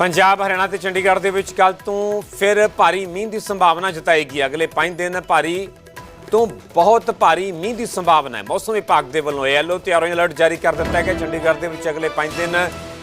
ਪੰਜਾਬ, ਹਰਿਆਣਾ ਤੇ ਚੰਡੀਗੜ੍ਹ ਦੇ ਵਿੱਚ ਕੱਲ ਤੋਂ ਫਿਰ ਭਾਰੀ ਮੀਂਹ ਦੀ ਸੰਭਾਵਨਾ ਜਤਾਈ ਗਈ ਅਗਲੇ 5 ਦਿਨ ਭਾਰੀ ਤੋਂ ਬਹੁਤ ਭਾਰੀ ਮੀਂਹ ਦੀ ਸੰਭਾਵਨਾ ਹੈ। ਮੌਸਮ ਵਿਭਾਗ ਦੇ ਵੱਲੋਂ ਯੈਲੋ ਤੇ ਔਰੇਂਜ ਅਲਰਟ ਜਾਰੀ ਕਰ ਦਿੱਤਾ ਗਿਆ। ਚੰਡੀਗੜ੍ਹ ਦੇ ਵਿੱਚ ਅਗਲੇ 5 ਦਿਨ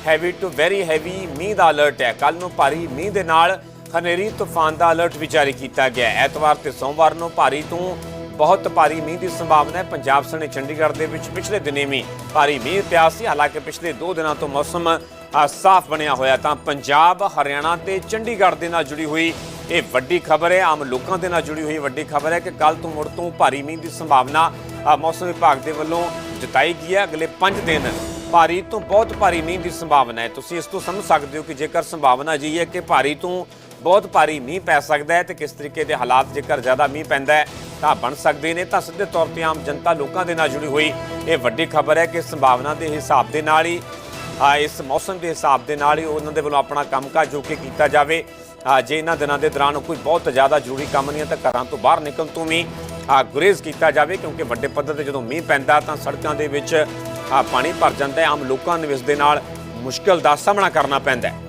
ਹੈਵੀ ਟੂ ਵੈਰੀ ਹੈਵੀ ਮੀਂਹ ਦਾ ਅਲਰਟ ਹੈ। ਕੱਲ ਨੂੰ ਭਾਰੀ ਮੀਂਹ ਦੇ ਨਾਲ ਹਨੇਰੀ, ਤੂਫਾਨ ਦਾ ਅਲਰਟ ਵੀ ਜਾਰੀ ਕੀਤਾ ਗਿਆ ਹੈ। ਐਤਵਾਰ ਤੇ ਸੋਮਵਾਰ ਨੂੰ ਭਾਰੀ ਤੋਂ ਬਹੁਤ ਭਾਰੀ ਮੀਂਹ ਦੀ ਸੰਭਾਵਨਾ ਹੈ। ਪੰਜਾਬ ਸਣੇ ਚੰਡੀਗੜ੍ਹ ਦੇ ਵਿੱਚ ਪਿਛਲੇ ਦਿਨੇ ਵੀ ਭਾਰੀ ਮੀਂਹ ਪਿਆ ਸੀ। ਹਾਲਾਂਕਿ ਪਿਛਲੇ 2 ਦਿਨਾਂ ਤੋਂ ਮੌਸਮ ਸਾਫ਼ ਬਣਿਆ ਹੋਇਆ ਤਾਂ ਪੰਜਾਬ, ਹਰਿਆਣਾ ਤੇ ਚੰਡੀਗੜ੍ਹ ਦੇ ਨਾਲ ਜੁੜੀ ਹੋਈ ਇਹ ਵੱਡੀ ਖਬਰ ਹੈ। ਆਮ ਲੋਕਾਂ ਦੇ ਨਾਲ ਜੁੜੀ ਹੋਈ ਵੱਡੀ ਖਬਰ ਹੈ ਕਿ ਕੱਲ ਤੋਂ ਮੁੜ ਤੋਂ ਭਾਰੀ ਮੀਂਹ ਦੀ ਸੰਭਾਵਨਾ ਮੌਸਮ ਵਿਭਾਗ ਦੇ ਵੱਲੋਂ ਜਤਾਈ ਗਈ ਹੈ। ਅਗਲੇ 5 ਦਿਨ ਭਾਰੀ ਤੋਂ ਬਹੁਤ ਭਾਰੀ ਮੀਂਹ ਦੀ ਸੰਭਾਵਨਾ ਹੈ। ਤੁਸੀਂ ਇਸ ਤੋਂ ਸਮਝ ਸਕਦੇ ਹੋ ਕਿ ਜੇਕਰ ਸੰਭਾਵਨਾ ਜੀ ਹੈ ਕਿ ਭਾਰੀ ਤੋਂ ਬਹੁਤ ਭਾਰੀ ਮੀਂਹ ਪੈ ਸਕਦਾ ਹੈ ਤੇ ਕਿਸ ਤਰੀਕੇ ਦੇ ਹਾਲਾਤ ਜੇਕਰ ਜ਼ਿਆਦਾ ਮੀਂਹ ਪੈਂਦਾ ਹੈ ਤਾਂ ਬਣ ਸਕਦੇ ਨੇ। ਤਾਂ ਸਿੱਧੇ ਤੌਰ ਤੇ ਆਮ ਜਨਤਾ ਲੋਕਾਂ ਦੇ ਨਾਲ ਜੁੜੀ ਹੋਈ ਇਹ ਵੱਡੀ ਖਬਰ ਹੈ ਕਿ ਸੰਭਾਵਨਾ ਦੇ ਹਿਸਾਬ ਦੇ ਨਾਲ ਹੀ ਇਸ ਮੌਸਮ ਦੇ ਹਿਸਾਬ ਦੇ ਨਾਲ ਹੀ ਉਹਨਾਂ ਦੇ ਵੱਲੋਂ ਆਪਣਾ ਕੰਮਕਾਜ ਜੋ ਕਿ ਕੀਤਾ ਜਾਵੇ। ਜੇ ਇਹਨਾਂ ਦਿਨਾਂ ਦੇ ਦੌਰਾਨ ਕੋਈ ਬਹੁਤ ਜ਼ਿਆਦਾ ਜ਼ਰੂਰੀ ਕੰਮ ਨਹੀਂ ਹੈ, ਤਾਂ ਘਰਾਂ ਤੋਂ ਬਾਹਰ ਨਿਕਲਣ ਤੋਂ ਵੀ ਗੁਰੇਜ਼ ਕੀਤਾ ਜਾਵੇ, ਕਿਉਂਕਿ ਵੱਡੇ ਪੱਧਰ ਤੇ ਜਦੋਂ ਮੀਂਹ ਪੈਂਦਾ, ਤਾਂ ਸੜਕਾਂ ਦੇ ਵਿੱਚ ਪਾਣੀ ਭਰ ਜਾਂਦਾ ਹੈ। ਆਮ ਲੋਕਾਂ ਨੂੰ ਇਸ ਦੇ ਨਾਲ ਮੁਸ਼ਕਲ ਦਾ ਸਾਹਮਣਾ ਕਰਨਾ ਪੈਂਦਾ ਹੈ।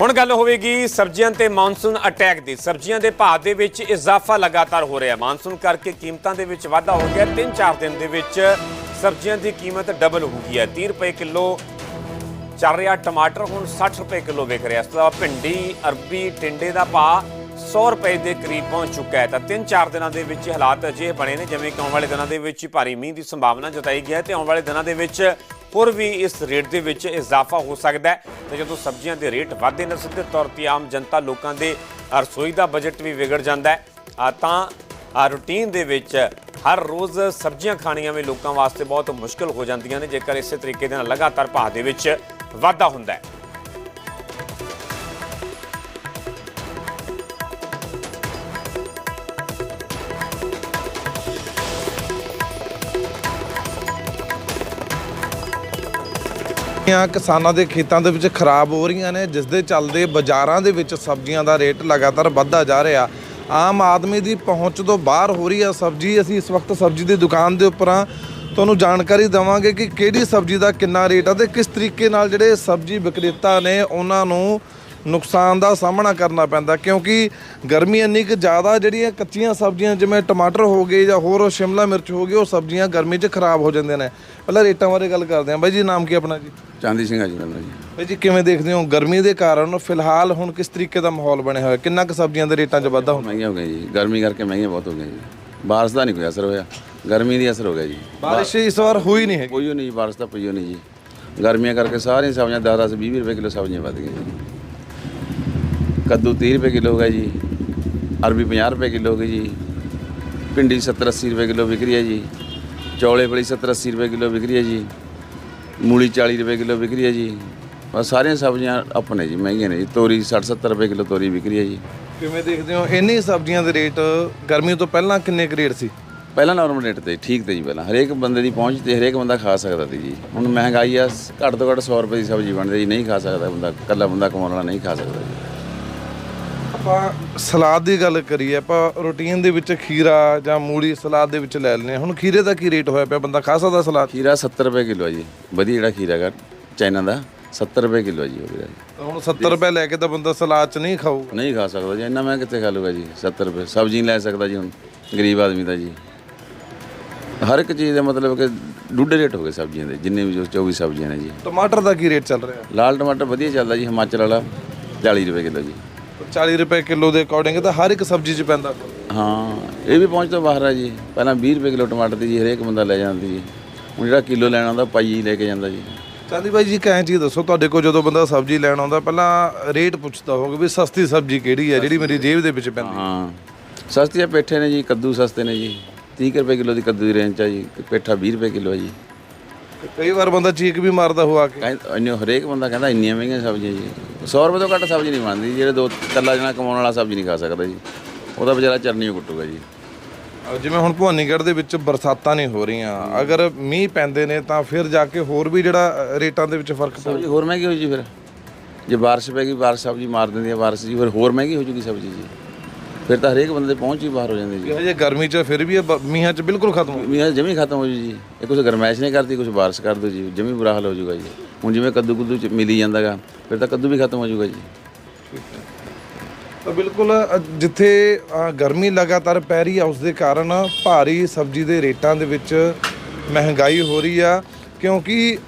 ਹੁਣ ਗੱਲ ਹੋਵੇਗੀ ਸਬਜ਼ੀਆਂ ਤੇ ਮੌਨਸੂਨ ਅਟੈਕ ਦੀ। ਸਬਜ਼ੀਆਂ ਦੇ ਭਾਅ ਦੇ ਵਿੱਚ ਇਜ਼ਾਫਾ ਲਗਾਤਾਰ ਹੋ ਰਿਹਾ। ਮੌਨਸੂਨ ਕਰਕੇ ਕੀਮਤਾਂ ਦੇ ਵਿੱਚ ਵਾਧਾ ਹੋ ਗਿਆ। 3-4 ਦਿਨ ਦੇ ਵਿੱਚ ਸਬਜ਼ੀਆਂ ਦੀ ਕੀਮਤ ਡਬਲ ਹੋ ਗਈ ਹੈ। 30 ਰੁਪਏ ਕਿਲੋ ਚੱਲ ਰਿਹਾ ਟਮਾਟਰ, ਹੁਣ 60 ਰੁਪਏ ਕਿਲੋ ਵਿਕ ਰਿਹਾ। ਇਸ ਤੋਂ ਇਲਾਵਾ ਭਿੰਡੀ, ਅਰਬੀ, ਟਿੰਡੇ ਦਾ ਭਾਅ 100 ਰੁਪਏ ਦੇ ਕਰੀਬ ਪਹੁੰਚ ਚੁੱਕਾ ਹੈ। ਤਾਂ 3-4 ਦਿਨਾਂ ਦੇ ਵਿੱਚ ਹਾਲਾਤ ਅਜਿਹੇ ਬਣੇ ਨੇ, ਜਿਵੇਂ ਕਿ ਆਉਣ ਵਾਲੇ ਦਿਨਾਂ ਦੇ ਵਿੱਚ ਭਾਰੀ ਮੀਂਹ ਦੀ ਸੰਭਾਵਨਾ ਜਤਾਈ ਗਈ ਹੈ ਤੇ ਆਉਣ ਵਾਲੇ ਦਿਨਾਂ ਦੇ ਵਿੱਚ ਹੋਰ ਵੀ ਇਸ ਰੇਟ ਦੇ ਵਿੱਚ ਇਜ਼ਾਫਾ ਹੋ ਸਕਦਾ ਹੈ। ਤੇ ਜਦੋਂ ਸਬਜ਼ੀਆਂ ਦੇ ਰੇਟ ਵਧਦੇ ਨੇ, ਸਿੱਧੇ ਤੌਰ ਤੇ ਆਮ ਜਨਤਾ ਲੋਕਾਂ ਦੇ ਰਸੋਈ ਦਾ ਬਜਟ ਵੀ ਵਿਗੜ ਜਾਂਦਾ ਹੈ। ਤਾਂ ਰੂਟੀਨ ਦੇ ਵਿੱਚ ਹਰ ਰੋਜ਼ ਸਬਜ਼ੀਆਂ ਖਾਣੀਆਂ ਵੀ ਲੋਕਾਂ ਵਾਸਤੇ ਬਹੁਤ ਮੁਸ਼ਕਲ ਹੋ ਜਾਂਦੀਆਂ ਨੇ, ਜੇਕਰ ਇਸੇ ਤਰੀਕੇ ਦੇ ਨਾਲ ਲਗਾਤਾਰ ਭਾਅ ਦੇ ਵਿੱਚ ਵਾਧਾ ਹੁੰਦਾ ਹੈ। ਸਬਜ਼ੀਆਂ ਕਿਸਾਨਾਂ ਦੇ ਖੇਤਾਂ ਦੇ ਵਿੱਚ ਖਰਾਬ ਹੋ ਰਹੀਆਂ ਨੇ, ਜਿਸ ਦੇ ਚੱਲਦੇ ਬਾਜ਼ਾਰਾਂ ਦੇ ਵਿੱਚ ਸਬਜ਼ੀਆਂ ਦਾ ਰੇਟ ਲਗਾਤਾਰ ਵੱਧਦਾ ਜਾ ਰਿਹਾ। ਆਮ ਆਦਮੀ ਦੀ ਪਹੁੰਚ ਤੋਂ ਬਾਹਰ ਹੋ ਰਹੀ ਆ ਸਬਜ਼ੀ। ਅਸੀਂ ਇਸ ਵਕਤ ਸਬਜ਼ੀ ਦੀ ਦੁਕਾਨ ਦੇ ਉੱਪਰ ਆ ਤੁਹਾਨੂੰ ਜਾਣਕਾਰੀ ਦੇਵਾਂਗੇ ਕਿ ਕਿਹੜੀ ਸਬਜ਼ੀ ਦਾ ਕਿੰਨਾ ਰੇਟ ਆ ਤੇ ਕਿਸ ਤਰੀਕੇ ਨਾਲ ਜਿਹੜੇ ਸਬਜ਼ੀ ਵਿਕਰੇਤਾ ਨੇ, ਉਹਨਾਂ ਨੂੰ ਨੁਕਸਾਨ ਦਾ ਸਾਹਮਣਾ ਕਰਨਾ ਪੈਂਦਾ ਕਿਉਂਕਿ ਗਰਮੀ ਇੰਨੀ ਕਿ ਜ਼ਿਆਦਾ ਜਿਹੜੀਆਂ ਕੱਚੀਆਂ ਸਬਜ਼ੀਆਂ ਜਿਵੇਂ ਟਮਾਟਰ ਹੋ ਗਏ ਜਾਂ ਹੋਰ ਸ਼ਿਮਲਾ ਮਿਰਚ ਹੋ ਗਈ ਉਹ ਸਬਜ਼ੀਆਂ ਗਰਮੀ 'ਚ ਖਰਾਬ ਹੋ ਜਾਂਦੇ ਨੇ। ਪਹਿਲਾਂ ਰੇਟਾਂ ਬਾਰੇ ਗੱਲ ਕਰਦੇ ਹਾਂ। ਬਾਈ ਜੀ ਨਾਮ ਕੀ ਆਪਣਾ ਜੀ? ਚਾਂਦੀ ਸਿੰਘ ਜੀ ਮੇਰਾ ਜੀ। ਬਾਈ ਜੀ ਕਿਵੇਂ ਦੇਖਦੇ ਹੋ ਗਰਮੀ ਦੇ ਕਾਰਨ? ਫਿਲਹਾਲ ਹੁਣ ਕਿਸ ਤਰੀਕੇ ਦਾ ਮਾਹੌਲ ਬਣਿਆ ਹੋਇਆ? ਕਿੰਨਾ ਕੁ ਸਬਜ਼ੀਆਂ ਦੇ ਰੇਟਾਂ 'ਚ ਵਾਧਾ ਹੁੰਦਾ ਮਹਿੰਗੀਆਂ ਹੋ ਗਈਆਂ ਜੀ। ਗਰਮੀ ਕਰਕੇ ਮਹਿੰਗੀਆਂ ਬਹੁਤ ਹੋ ਗਈਆਂ ਜੀ। ਬਾਰਿਸ਼ ਦਾ ਨਹੀਂ ਕੋਈ ਅਸਰ ਹੋਇਆ। ਗਰਮੀ ਦੀ ਅਸਰ ਹੋ ਗਿਆ ਜੀ। ਬਾਰਿਸ਼ ਇਸ ਵਾਰ ਹੋਈ ਨਹੀਂ ਹੈਗੀ। ਕੋਈ ਨਹੀਂ ਜੀ, ਬਾਰਿਸ਼ ਤਾਂ ਪਈ ਓ ਨਹੀਂ ਜੀ। ਗਰਮੀਆਂ ਕਰਕੇ ਸਾਰੀਆਂ ਸਬਜ਼ੀਆਂ 10 10 20 ਰੁਪਏ ਕਿਲੋ ਸਬਜ਼ੀਆਂ ਵੱਧ ਗਈਆਂ ਜੀ। ਕੱਦੂ 30 ਰੁਪਏ ਕਿਲੋ ਹੋ ਜੀ ਅਰਬੀ 50 ਰੁਪਏ ਕਿਲੋ ਹੋ ਜੀ ਭਿੰਡੀ 70 80 ਰੁਪਏ ਕਿਲੋ ਵਿਕ ਰਹੀ ਹੈ ਜੀ ਚੌਲੇ ਬੜੀ 70 80 ਰੁਪਏ ਕਿਲੋ ਵਿਕ ਰਹੀ ਹੈ ਜੀ ਮੂਲੀ 40 ਰੁਪਏ ਕਿਲੋ ਵਿਕ ਰਹੀ ਹੈ ਜੀ ਬਸ ਸਾਰੀਆਂ ਸਬਜ਼ੀਆਂ ਆਪਣੇ ਜੀ ਮਹਿੰਗੀਆਂ ਨੇ ਜੀ ਤੋਰੀ 60 70 ਰੁਪਏ ਕਿਲੋ ਤੋਰੀ ਵਿਕ ਰਹੀ ਹੈ ਜੀ। ਕਿਵੇਂ ਦੇਖਦੇ ਹੋ ਇੰਨੀ ਸਬਜ਼ੀਆਂ ਦੇ ਰੇਟ ਗਰਮੀ ਤੋਂ ਪਹਿਲਾਂ ਕਿੰਨੇ ਕੁ ਰੇਟ ਸੀ? ਪਹਿਲਾਂ ਨਾਰਮਲ ਰੇਟ ਤੇ ਠੀਕ ਤੇ ਜੀ ਪਹਿਲਾਂ ਹਰੇਕ ਬੰਦੇ ਦੀ ਪਹੁੰਚ ਤੇ ਹਰੇਕ ਬੰਦਾ ਖਾ ਸਕਦਾ ਸੀ ਜੀ ਹੁਣ ਮਹਿੰਗਾਈ ਆ ਘੱਟ ਤੋਂ ਘੱਟ 100 ਰੁਪਏ ਦੀ ਸਬਜ਼ੀ ਬਣਦੀ ਜੀ ਨਹੀਂ ਖਾ ਸਕਦਾ ਬੰਦਾ ਇਕੱਲਾ ਬੰਦਾ ਕਮਾਉਣ ਵਾਲਾ ਨਹੀਂ ਖਾ ਸਕਦਾ ਜੀ। ਆਪਾਂ ਸਲਾਦ ਦੀ ਗੱਲ ਕਰੀਏ ਆਪਾਂ ਰੂਟੀਨ ਦੇ ਵਿੱਚ ਖੀਰਾ ਜਾਂ ਮੂਲੀ ਸਲਾਦ ਦੇ ਵਿੱਚ ਲੈ ਲੈਂਦੇ ਹਾਂ। ਹੁਣ ਖੀਰੇ ਦਾ ਕੀ ਰੇਟ ਹੋਇਆ ਪਿਆ? ਬੰਦਾ ਖਾ ਸਕਦਾ ਸਲਾਦ? ਖੀਰਾ 70 ਰੁਪਏ ਕਿਲੋ ਹੈ ਜੀ। ਵਧੀਆ ਜਿਹੜਾ ਖੀਰਾ ਹੈਗਾ ਚਾਈਨਾ ਦਾ 70 ਰੁਪਏ ਕਿਲੋ ਹੈ ਜੀ ਉਹ ਵੀਰਾ ਜੀ। ਤਾਂ ਹੁਣ 70 ਰੁਪਏ ਲੈ ਕੇ ਤਾਂ ਬੰਦਾ ਸਲਾਦ 'ਚ ਨਹੀਂ ਖਾਊਗਾ। ਨਹੀਂ ਖਾ ਸਕਦਾ ਜੀ ਇੰਨਾ ਮੈਂ ਕਿੱਥੇ ਖਾ ਲੂਗਾ ਜੀ 70 ਰੁਪਏ। ਸਬਜ਼ੀ ਨਹੀਂ ਲੈ ਸਕਦਾ ਜੀ ਹੁਣ ਗਰੀਬ ਆਦਮੀ ਦਾ ਜੀ। ਹਰ ਇੱਕ ਚੀਜ਼ ਦਾ ਮਤਲਬ ਕਿ ਡੂਢੇ ਰੇਟ ਹੋ ਗਏ ਸਬਜ਼ੀਆਂ ਦੇ ਜਿੰਨੇ ਵੀ ਜੋ 24 ਸਬਜ਼ੀਆਂ ਨੇ ਜੀ। ਟਮਾਟਰ ਦਾ ਕੀ ਰੇਟ ਚੱਲ ਰਿਹਾ? ਲਾਲ ਟਮਾਟਰ ਵਧੀਆ ਚੱਲਦਾ ਜੀ ਹਿਮਾਚਲ ਵਾਲਾ 40 ਰੁਪਏ ਕਿਲੋ ਜੀ। 40 ਰੁਪਏ ਕਿਲੋ ਦੇ ਅਕੋਰਡਿੰਗ ਤਾਂ ਹਰ ਇੱਕ ਸਬਜ਼ੀ 'ਚ ਪੈਂਦਾ। ਹਾਂ ਇਹ ਵੀ ਪਹੁੰਚ ਤੋਂ ਬਾਹਰ ਆ ਜੀ। ਪਹਿਲਾਂ 20 ਰੁਪਏ ਕਿਲੋ ਟਮਾਟਰ ਦੀ ਜੀ ਹਰੇਕ ਬੰਦਾ ਲੈ ਜਾਂਦੀ ਜੀ। ਹੁਣ ਜਿਹੜਾ ਕਿਲੋ ਲੈਣਾ ਹੁੰਦਾ ਪਾਈ ਲੈ ਕੇ ਜਾਂਦਾ ਜੀ। ਚਾਂਦੀ ਬਾਈ ਜੀ ਕਹਾਂ ਚੀਜ਼ ਦੱਸੋ ਤੁਹਾਡੇ ਕੋਲ ਜਦੋਂ ਬੰਦਾ ਸਬਜ਼ੀ ਲੈਣ ਆਉਂਦਾ ਪਹਿਲਾਂ ਰੇਟ ਪੁੱਛਦਾ ਹੋਊਗਾ ਵੀ ਸਸਤੀ ਸਬਜ਼ੀ ਕਿਹੜੀ ਹੈ ਜਿਹੜੀ ਮੇਰੀ ਜੇਬ ਦੇ ਵਿੱਚ ਪੈਂਦੀ। ਹਾਂ ਸਸਤੀਆਂ ਪੇਠੇ ਨੇ ਜੀ ਕੱਦੂ ਸਸਤੇ ਨੇ ਜੀ। 30 ਕੁ ਰੁਪਏ ਕਿਲੋ ਦੀ ਕੱਦੂ ਦੀ ਰੇਂਜ ਆ ਜੀ ਪੇਠਾ 20 ਰੁਪਏ ਕਿਲੋ ਹੈ ਜੀ। ਕਈ ਵਾਰ ਬੰਦਾ ਚੀਕ ਵੀ ਮਾਰਦਾ ਹੋਆ ਕੇ। ਕਹਿੰਦੇ ਇੰਨੇ ਹਰੇਕ ਬੰਦਾ ਕਹਿੰਦਾ ਇੰਨੀਆਂ ਮਹਿੰਗੀਆਂ ਸਬਜ਼ੀਆਂ ਜੀ। 100 ਰੁਪਏ ਤੋਂ ਘੱਟ ਸਬਜ਼ੀ ਨਹੀਂ ਬਣਦੀ ਜਿਹੜੇ ਦੋ ਕੱਲਾ ਜਣਾ ਕਮਾਉਣ ਵਾਲਾ ਸਬਜ਼ੀ ਨਹੀਂ ਖਾ ਸਕਦਾ ਜੀ। ਉਹਦਾ ਵਿਚਾਰਾ ਚਰਨੀ ਓ ਕੁੱਟੂਗਾ ਜੀ। ਜਿਵੇਂ ਹੁਣ ਭਵਾਨੀਗੜ੍ਹ ਦੇ ਵਿੱਚ ਬਰਸਾਤਾਂ ਨਹੀਂ ਹੋ ਰਹੀਆਂ ਅਗਰ ਮੀਂਹ ਪੈਂਦੇ ਨੇ ਤਾਂ ਫਿਰ ਜਾ ਕੇ ਹੋਰ ਵੀ ਜਿਹੜਾ ਰੇਟਾਂ ਦੇ ਵਿੱਚ ਫ਼ਰਕ ਪਊ। ਸਬਜ਼ੀ ਹੋਰ ਮਹਿੰਗੀ ਹੋ ਜੀ ਫਿਰ। ਜੇ ਬਾਰਿਸ਼ ਪੈ ਗਈ ਬਾਰਿਸ਼ ਸਬਜ਼ੀ ਮਾਰ ਦਿੰਦੀ ਹੈ ਬਾਰਿਸ਼ ਜੀ ਫਿਰ ਹੋਰ ਮਹਿੰਗੀ ਹੋ ਜੂਗੀ ਸਬਜ਼ੀ ਜੀ। ਫਿਰ ਤਾਂ ਹਰੇਕ ਬੰਦੇ ਦੇ ਪਹੁੰਚ ਹੀ ਬਾਹਰ ਹੋ ਜਾਂਦੀ ਜੀ। ਹਜੇ ਗਰਮੀ 'ਚ ਫਿਰ ਵੀ ਇਹ ਬ- ਮੀਂਹਾਂ 'ਚ ਬਿਲਕੁਲ ਖਤਮ ਹੋ ਮੀਂਹ ਜਮੀ ਖਤਮ ਹੋ ਜੂ ਜੀ। ਇਹ ਕੁਝ ਗਰਮੈਸ਼ ਨਹੀਂ ਕਰਦੀ ਕੁਝ ਬਾਰਿਸ਼ ਕਰ ਦੋ ਜੀ। ਜਮੀ ਬੁਰਾ ਹਾਲ ਹੋ ਜੂਗਾ ਜੀ। ਹੁਣ ਜਿਵੇਂ ਕੱਦੂ ਕੁੱਦੂ ਚ ਮਿਲੀ ਜਾਂਦਾਗਾ ਫਿਰ ਤਾਂ ਕੱਦੂ ਵੀ ਖਤਮ ਹੋ ਜੂਗਾ ਜੀ। ਤਾਂ ਬਿਲਕੁਲ ਅ, ਜਿੱਥੇ ਅ, ਗਰਮੀ ਲਗਾਤਾਰ ਪੈ ਰਹੀ ਆ ਉਸ ਦੇ ਕਾਰਨ ਭਾਰੀ ਸਬਜ਼ੀ ਦੇ ਰੇਟਾਂ ਦੇ ਵਿੱਚ ਮਹਿੰਗਾਈ ਹੋ ਰਹੀ ਆ। ਕਿਉਂਕਿ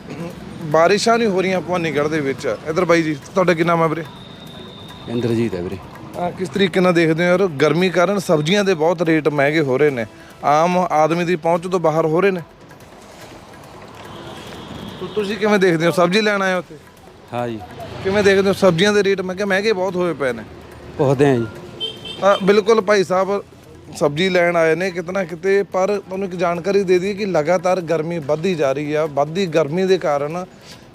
ਬਾਰਿਸ਼ਾਂ ਨਹੀਂ ਹੋ ਰਹੀਆਂ ਭਵਾਨੀਗੜ੍ਹ ਦੇ ਵਿੱਚ। ਇਧਰ ਬਾਈ ਜੀ ਤੁਹਾਡਾ ਕੀ ਨਾਮ ਹੈ ਵੀਰੇ? ਇੰਦਰਜੀਤ ਹੈ ਵੀਰੇ। ਕਿਸ ਤਰੀਕੇ ਨਾਲ ਦੇਖਦੇ ਹੋ ਯਾਰ? ਗਰਮੀ ਕਾਰਨ ਸਬਜ਼ੀਆਂ ਦੇ ਬਹੁਤ ਰੇਟ ਮਹਿੰਗੇ ਹੋ ਰਹੇ ਨੇ। ਆਮ ਆਦਮੀ ਦੀ ਪਹੁੰਚ ਤੋਂ ਬਾਹਰ ਹੋ ਰਹੇ ਨੇ। ਤੁ- ਤੁਸੀਂ ਕਿਵੇਂ ਦੇਖਦੇ ਹੋ? ਸਬਜ਼ੀ ਲੈਣ ਆਏ ਹੋ ਉੱਥੇ? ਹਾਂ ਜੀ। ਕਿਵੇਂ ਦੇਖਦੇ ਹੋ? ਸਬਜ਼ੀਆਂ ਦੇ ਰੇਟ ਮੈਂ ਕਿਹਾ ਮਹਿੰਗੇ ਬਹੁਤ ਹੋਏ ਪਏ ਨੇ। ਪੁੱਛਦੇ ਆ ਜੀ। ਤਾਂ ਬਿਲਕੁਲ ਭਾਈ ਸਾਹਿਬ ਸਬਜ਼ੀ ਲੈਣ ਆਏ ਨੇ ਕਿਤਨਾ ਕਿਤੇ ਪਰ ਤੁਹਾਨੂੰ ਇੱਕ ਜਾਣਕਾਰੀ ਦੇ ਦਈਏ ਕਿ ਲਗਾਤਾਰ ਗਰਮੀ ਵੱਧਦੀ ਜਾ ਰਹੀ ਆ। ਵੱਧਦੀ ਗਰਮੀ ਦੇ ਕਾਰਨ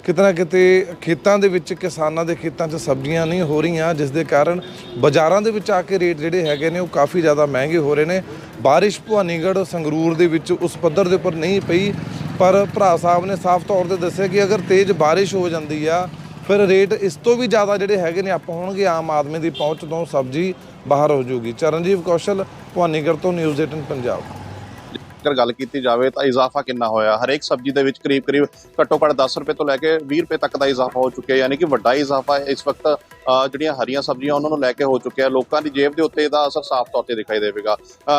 ਕਿਤਨਾ ਕਿਤੇ ਖੇਤਾਂ ਦੇ ਵਿੱਚ ਕਿਸਾਨਾਂ ਦੇ ਖੇਤਾਂ 'ਚ ਸਬਜ਼ੀਆਂ ਨਹੀਂ ਹੋ ਰਹੀਆਂ, ਜਿਸ ਦੇ ਕਾਰਨ ਬਾਜ਼ਾਰਾਂ ਦੇ ਵਿੱਚ ਆ ਕੇ ਰੇਟ ਜਿਹੜੇ ਹੈਗੇ ਨੇ ਉਹ ਕਾਫੀ ਜ਼ਿਆਦਾ ਮਹਿੰਗੇ ਹੋ ਰਹੇ ਨੇ। ਬਾਰਿਸ਼ ਭਵਾਨੀਗੜ੍ਹ ਸੰਗਰੂਰ ਦੇ ਵਿੱਚ ਉਸ ਪੱਧਰ ਦੇ ਉੱਪਰ ਨਹੀਂ ਪਈ, ਪਰ ਭਰਾ ਸਾਹਿਬ ਨੇ ਸਾਫ਼ ਤੌਰ ਤੇ ਦੱਸਿਆ ਕਿ ਅਗਰ ਤੇਜ਼ ਬਾਰਿਸ਼ ਹੋ ਜਾਂਦੀ ਆ, ਫਿਰ ਰੇਟ ਇਸ ਤੋਂ ਵੀ ਜ਼ਿਆਦਾ ਜਿਹੜੇ ਹੈਗੇ ਨੇ ਆਪਾਂ ਹੋਣਗੇ ਆਮ ਆਦਮੀ ਦੀ ਪਹੁੰਚ ਤੋਂ ਸਬਜ਼ੀ ਬਾਹਰ ਹੋ ਜਾਊਗੀ। ਚਰਨਜੀਵ ਕੌਸ਼ਲ, ਭਵਾਨੀਗੜ੍ਹ ਤੋਂ ਨਿਊਜ਼ 18 ਪੰਜਾਬ। ਜੇਕਰ ਗੱਲ ਕੀਤੀ ਜਾਵੇ ਤਾਂ ਇਜ਼ਾਫਾ ਕਿੰਨਾ ਹੋਇਆ? ਹਰੇਕ ਸਬਜ਼ੀ ਦੇ ਵਿੱਚ ਕਰੀਬ ਕਰੀਬ ਘੱਟੋ ਘੱਟ 10 ਰੁਪਏ ਤੋਂ ਲੈ ਕੇ 20 ਰੁਪਏ ਤੱਕ ਦਾ ਇਜ਼ਾਫਾ ਹੋ ਚੁੱਕਿਆ ਯਾਨੀ ਕਿ ਵੱਡਾ ਇਜ਼ਾਫਾ ਇਸ ਵਕਤ ਜਿਹੜੀਆਂ ਹਰੀਆਂ ਸਬਜ਼ੀਆਂ ਉਹਨਾਂ ਨੂੰ ਲੈ ਕੇ ਹੋ ਚੁੱਕਿਆ ਲੋਕਾਂ ਦੀ ਜੇਬ ਦੇ ਉੱਤੇ ਇਹਦਾ ਅਸਰ ਸਾਫ਼ ਤੌਰ ਤੇ ਦਿਖਾਈ ਦੇਵੇਗਾ।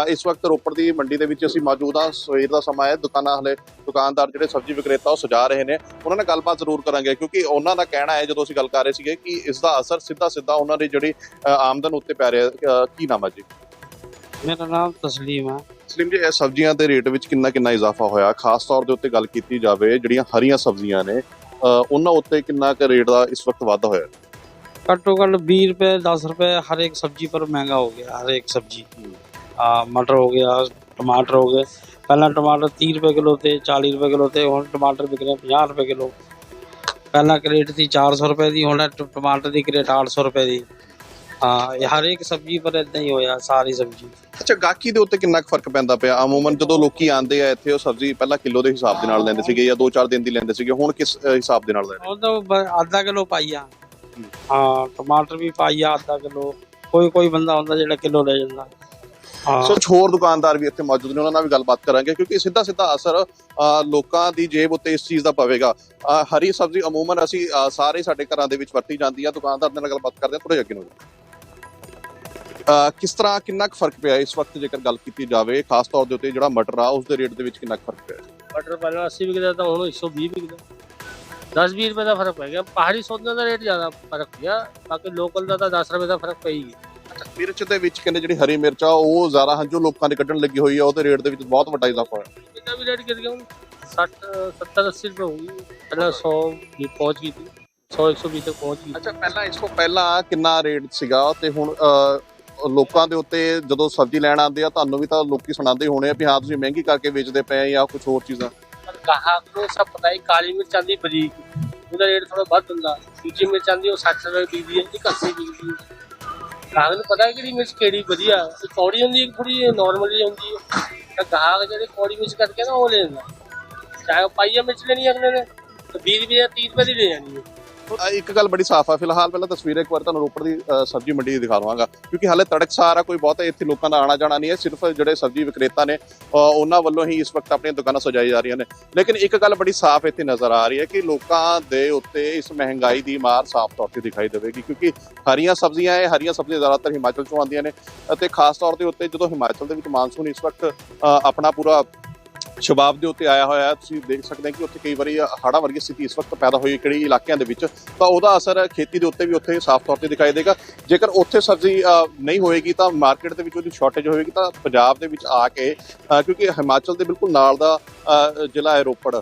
ਇਸ ਵਕਤ ਰੋਪੜ ਦੀ ਮੰਡੀ ਦੇ ਵਿੱਚ ਅਸੀਂ ਮੌਜੂਦ ਹਾਂ। ਸਵੇਰ ਦਾ ਸਮਾਂ ਹੈ। ਦੁਕਾਨਾਂ ਹਲੇ ਦੁਕਾਨਦਾਰ ਜਿਹੜੇ ਸਬਜ਼ੀ ਵਿਕਰੇਤਾ ਉਹ ਸਜਾ ਰਹੇ ਨੇ। ਉਹਨਾਂ ਨਾਲ ਗੱਲਬਾਤ ਜ਼ਰੂਰ ਕਰਾਂਗੇ ਕਿਉਂਕਿ ਉਹਨਾਂ ਦਾ ਕਹਿਣਾ ਹੈ, ਜਦੋਂ ਅਸੀਂ ਗੱਲ ਕਰ ਰਹੇ ਸੀਗੇ, ਕਿ ਇਸ ਦਾ ਅਸਰ ਸਿੱਧਾ ਸਿੱਧਾ ਉਹਨਾਂ ਦੀ ਜਿਹੜੀ ਆਮਦਨ ਉੱਤੇ ਪੈ ਰਿਹਾ ਕੀ ਨਾਮ ਹੈ ਜੀ? ਮੇਰਾ ਨਾਮ ਤਸਲੀਮ ਹੈ। ਸਲਿਮ ਜੀ ਇਹ ਸਬਜ਼ੀਆਂ ਦੇ ਰੇਟ ਵਿੱਚ ਕਿੰਨਾ ਕਿੰਨਾ ਇਜ਼ਾਫਾ ਹੋਇਆ? ਖਾਸ ਤੌਰ ਦੇ ਉੱਤੇ ਗੱਲ ਕੀਤੀ ਜਾਵੇ ਜਿਹੜੀਆਂ ਹਰੀਆਂ ਸਬਜ਼ੀਆਂ ਨੇ ਉਹਨਾਂ ਉੱਤੇ ਕਿੰਨਾ ਕੁ ਰੇਟ ਦਾ ਇਸ ਵਕਤ ਵਾਧਾ ਹੋਇਆ? ਘੱਟੋ ਘੱਟ 20 ਰੁਪਏ 10 ਰੁਪਏ ਹਰ ਇੱਕ ਸਬਜ਼ੀ ਪਰ ਮਹਿੰਗਾ ਹੋ ਗਿਆ ਹਰ ਇੱਕ ਸਬਜ਼ੀ। ਆ ਮਟਰ ਹੋ ਗਿਆ ਟਮਾਟਰ ਹੋ ਗਏ। ਪਹਿਲਾਂ ਟਮਾਟਰ 30 ਰੁਪਏ ਕਿਲੋ ਤੇ 40 ਰੁਪਏ ਕਿਲੋ ਤੇ ਹੁਣ ਟਮਾਟਰ ਵਿਕ ਰਿਹਾ 50 ਰੁਪਏ ਕਿਲੋ। ਪਹਿਲਾਂ ਕਰੇਟ ਸੀ 400 ਰੁਪਏ ਦੀ ਹੁਣ ਟਮਾਟਰ ਦੀ ਕਰੇਟ 800 ਰੁਪਏ ਦੀ। ਹਾਂ ਹਰ ਇੱਕ ਸਬਜ਼ੀ ਪਰ ਇਦਾਂ ਹੀ ਹੋਇਆ ਸਾਰੀ ਸਬਜ਼ੀ। ਅੱਛਾ ਗਾਕੀ ਦੇ ਉੱਤੇ ਕਿੰਨਾ ਕੁ ਫ਼ਰਕ ਪੈਂਦਾ ਪਿਆ? ਅਮੂਮਨ ਜਦੋਂ ਲੋਕੀ ਆਂਦੇ ਆ ਇੱਥੇ ਉਹ ਸਬਜ਼ੀ ਪਹਿਲਾਂ ਕਿਲੋ ਦੇ ਹਿਸਾਬ ਦੇ ਨਾਲ ਲੈਂਦੇ ਸੀਗੇ ਜਾਂ 2-4 ਦਿਨ ਦੀ ਲੈਂਦੇ ਸੀਗੇ ਹੁਣ ਕਿਸ ਅ, ਹਿਸਾਬ ਦੇ ਨਾਲ ਲੈ ਰਹੇ ਉਹ ਤਾਂ ਬ- ਅੱਧਾ ਕਿਲੋ ਪਾਈਆ ਹਾਂ। ਟਮਾਟਰ ਵੀ ਪਾਈਆ ਅੱਧਾ ਕਿਲੋ। ਕੋਈ ਕੋਈ ਬੰਦਾ ਹੁੰਦਾ ਜਿਹੜਾ ਕਿਲੋ ਲੈ ਜਾਂਦਾ। ਹਾਂ। ਸੋ ਕੁਛ ਹੋਰ ਦੁਕਾਨਦਾਰ ਵੀ ਇੱਥੇ ਮੌਜੂਦ ਨੇ ਉਹਨਾਂ ਨਾਲ ਵੀ ਗੱਲਬਾਤ ਕਰਾਂਗੇ ਕਿਉਂਕਿ ਸਿੱਧਾ ਸਿੱਧਾ ਅਸਰ ਅ, ਲੋਕਾਂ ਦੀ ਜੇਬ ਉੱਤੇ ਇਸ ਚੀਜ਼ ਦਾ ਪਵੇਗਾ। ਅ, ਹਰੀ ਸਬਜ਼ੀ ਅਮੂਮਨ ਅਸੀਂ ਅ, ਸਾਰੇ ਸਾਡੇ ਘਰਾਂ ਦੇ ਵਿੱਚ ਵਰਤੀ ਜਾਂਦੀ ਆ। ਦੁਕਾਨਦਾਰ ਨਾਲ ਗੱਲਬਾਤ ਕਰਦੇ ਹਾਂ ਥੋੜੇ ਅੱਗੇ ਨੂੰ। ਕਿਸ ਤਰ੍ਹਾਂ ਕਿੰਨਾ ਕੁ ਫ਼ਰਕ ਪਿਆ ਇਸ ਵਕਤ ਜੇਕਰ ਗੱਲ ਕੀਤੀ ਜਾਵੇ ਖਾਸ ਤੌਰ ਦੇ ਉੱਤੇ ਜਿਹੜਾ ਮਟਰ ਆ ਉਸ ਦੇ ਰੇਟ ਦੇ ਵਿੱਚ ਕਿੰਨਾ ਕੁ ਫ਼ਰਕ ਪਿਆ? ਮਟਰ ਪਹਿਲਾਂ 80 ਵਿਕਦਾ ਤਾਂ ਹੁਣ 120 ਵਿਕਦਾ। 10-20 ਰੁਪਏ ਦਾ ਫ਼ਰਕ ਪੈ ਗਿਆ। ਪਹਾੜੀ ਸੌਦਿਆਂ ਦਾ ਰੇਟ ਜ਼ਿਆਦਾ ਫ਼ਰਕ ਪਿਆ ਬਾਕੀ ਲੋਕਲ ਦਾ ਤਾਂ 10 ਰੁਪਏ ਦਾ ਫ਼ਰਕ ਪਈ ਗਿਆ। ਮਿਰਚ ਦੇ ਵਿੱਚ ਕਹਿੰਦੇ ਜਿਹੜੀ ਹਰੀ ਮਿਰਚ ਆ ਉਹ ਜ਼ਿਆਦਾ ਹਨ ਜੋ ਲੋਕਾਂ ਦੇ ਕੱਢਣ ਲੱਗੀ ਹੋਈ ਆ ਉਹਦੇ ਰੇਟ ਦੇ ਵਿੱਚ ਬਹੁਤ ਵੱਡਾ ਇਜ਼ਾਫਾ ਹੋਇਆ। ਇਹਦਾ ਵੀ ਰੇਟ ਗਿਰ ਗਿਆ ਹੁਣ। 60 70 80 ਰੁਪਏ ਹੋ ਗਈ। ਪਹਿਲਾਂ 100 ਵੀ ਪਹੁੰਚ ਗਈ ਸੀ 100 120 ਤੱਕ ਪਹੁੰਚ ਗਈ। ਅੱਛਾ ਪਹਿਲਾਂ ਇਸ ਤੋਂ ਪਹਿਲਾਂ ਕਿੰਨਾ ਰੇਟ ਸੀਗਾ? ਤੇ ਹੁਣ ਲੋਕਾਂ ਦੇ ਉੱਤੇ ਜਦੋਂ ਸਬਜ਼ੀ ਲੈਣ ਆਉਂਦੇ ਆ, ਤੁਹਾਨੂੰ ਵੀ ਤਾਂ ਲੋਕੀ ਸੁਣਾਉਂਦੇ ਹੋਣੇ ਆ ਵੀ ਹਾਂ, ਤੁਸੀਂ ਮਹਿੰਗੀ ਕਰਕੇ ਵੇਚਦੇ ਪਏ ਆ ਜਾਂ ਕੁਝ ਹੋਰ ਚੀਜ਼ਾਂ। ਪਰ ਗਾਹਕ ਨੂੰ ਸਭ ਪਤਾ ਹੈ, ਕਾਲੀ ਮਿਰਚ ਆਂਦੀ ਬਰੀਕ, ਉਹਦਾ ਰੇਟ ਥੋੜਾ ਵੱਧ ਹੁੰਦਾ। ਦੂਜੀ ਮਿਰਚ ਆਂਦੀ ਉਹ 60 ਰੁਪਏ ਵਿਕਦੀ ਹੈ ਜੀ 80 ਵਿਕਦੀ ਹੈ। ਗਾਹਕ ਨੂੰ ਪਤਾ ਕਿਹੜੀ ਮਿਰਚ ਕਿਹੜੀ ਵਧੀਆ। ਇਹ ਕੌੜੀ ਹੁੰਦੀ ਹੈ ਥੋੜੀ ਨਾਰਮਲ ਹੁੰਦੀ ਹੈ। ਤਾਂ ਗਾਹਕ ਜਿਹੜੇ ਕੌੜੀ ਮਿਰਚ ਕਰਕੇ ਨਾ ਉਹ ਲੈ ਲੈਂਦਾ ਚਾਹੇ ਪਾਈਆ ਮਿਰਚ ਲੈਣੀ ਹੈ ਅਗਲੇ ਨੇ, ਤਾਂ 20 ਰੁਪਏ ਜਾਂ 30 ਰੁਪਏ ਦੀ ਲੈ ਜਾਣੀ ਹੈ। ਇੱਕ ਗੱਲ ਬੜੀ ਸਾਫ਼ ਆ, ਫਿਲਹਾਲ ਪਹਿਲਾਂ ਤਸਵੀਰ ਇੱਕ ਵਾਰ ਤੁਹਾਨੂੰ ਰੋਪੜ ਦੀ ਸਬਜ਼ੀ ਮੰਡੀ ਦੀ ਦਿਖਾ ਦਵਾਂਗਾ ਕਿਉਂਕਿ ਹਾਲੇ ਤੜਕਸਾਰ ਆ, ਕੋਈ ਬਹੁਤਾ ਇੱਥੇ ਲੋਕਾਂ ਦਾ ਆਣਾ ਜਾਣਾ ਨਹੀਂ ਹੈ, ਸਿਰਫ ਜਿਹੜੇ ਸਬਜ਼ੀ ਵਿਕਰੇਤਾ ਨੇ ਉਹਨਾਂ ਵੱਲੋਂ ਹੀ ਇਸ ਵਕਤ ਆਪਣੀਆਂ ਦੁਕਾਨਾਂ ਸਜਾਈ ਜਾ ਰਹੀਆਂ ਨੇ। ਲੇਕਿਨ ਇੱਕ ਗੱਲ ਬੜੀ ਸਾਫ਼ ਇੱਥੇ ਨਜ਼ਰ ਆ ਰਹੀ ਹੈ ਕਿ ਲੋਕਾਂ ਦੇ ਉੱਤੇ ਇਸ ਮਹਿੰਗਾਈ ਦੀ ਮਾਰ ਸਾਫ਼ ਤੌਰ ਤੇ ਦਿਖਾਈ ਦੇਵੇਗੀ, ਕਿਉਂਕਿ ਹਰੀਆਂ ਸਬਜ਼ੀਆਂ ਇਹ ਹਰੀਆਂ ਸਬਜ਼ੀਆਂ ਜ਼ਿਆਦਾਤਰ ਹਿਮਾਚਲ ਚੋਂ ਆਉਂਦੀਆਂ ਨੇ ਅਤੇ ਖਾਸ ਤੌਰ ਦੇ ਉੱਤੇ ਜਦੋਂ ਹਿਮਾਚਲ ਦੇ ਵਿੱਚ ਮਾਨਸੂਨ ਇਸ ਵਕਤ ਆਪਣਾ ਪੂਰਾ ਸ਼ਬਾਬ ਦੇ ਉੱਤੇ ਆਇਆ ਹੋਇਆ ਹੈ। ਤੁਸੀਂ ਦੇਖ ਸਕਦੇ ਹੋ ਕਿ ਉੱਥੇ ਕਈ ਵਾਰੀ ਹੜ੍ਹਾਂ ਵਰਗੀ ਸਥਿਤੀ ਇਸ ਵਕਤ ਪੈਦਾ ਹੋਈ ਕਿਹੜੀ ਇਲਾਕਿਆਂ ਦੇ ਵਿੱਚ। ਤਾਂ ਉਹਦਾ ਅਸਰ ਖੇਤੀ ਦੇ ਉੱਤੇ ਵੀ ਉੱਥੇ ਸਾਫ਼ ਤੌਰ ਤੇ ਦਿਖਾਈ ਦੇਗਾ। ਜੇਕਰ ਉੱਥੇ ਸਬਜ਼ੀ ਨਹੀਂ ਹੋਏਗੀ ਤਾਂ ਮਾਰਕੀਟ ਦੇ ਵਿੱਚ ਉਹਦੀ ਸ਼ਾਰਟੇਜ ਹੋਏਗੀ ਤਾਂ ਪੰਜਾਬ ਦੇ ਵਿੱਚ ਆ ਕੇ ਕਿਉਂਕਿ ਹਿਮਾਚਲ ਦੇ ਬਿਲਕੁਲ ਨਾਲ ਦਾ ਜ਼ਿਲ੍ਹਾ ਹੈ ਰੋਪੜ।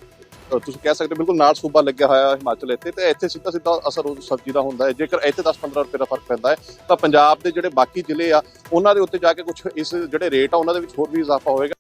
ਤੁਸੀਂ ਕਹਿ ਸਕਦੇ ਹੋ ਬਿਲਕੁਲ ਨਾਲ ਸੂਬਾ ਲੱਗਿਆ ਹੋਇਆ ਹਿਮਾਚਲ ਇੱਥੇ। ਤੇ ਇੱਥੇ ਸਿੱਧਾ ਸਿੱਧਾ ਅਸਰ ਉਹ ਸਬਜ਼ੀ ਦਾ ਹੁੰਦਾ ਹੈ। ਜੇਕਰ ਇੱਥੇ 10-15 ਰੁਪਏ ਦਾ ਫ਼ਰਕ ਪੈਂਦਾ ਹੈ, ਤਾਂ ਪੰਜਾਬ ਦੇ ਜਿਹੜੇ ਬਾਕੀ ਜ਼ਿਲ੍ਹੇ ਆ, ਉਹਨਾਂ ਦੇ ਉੱਤੇ ਜਾ ਕੇ ਕੁਝ ਇਸ ਜਿਹੜੇ ਰੇਟ ਆ, ਉਹਨਾਂ ਦੇ ਵਿੱਚ ਹੋਰ ਵੀ ਇਜ਼ਾਫਾ ਹੋਏਗਾ।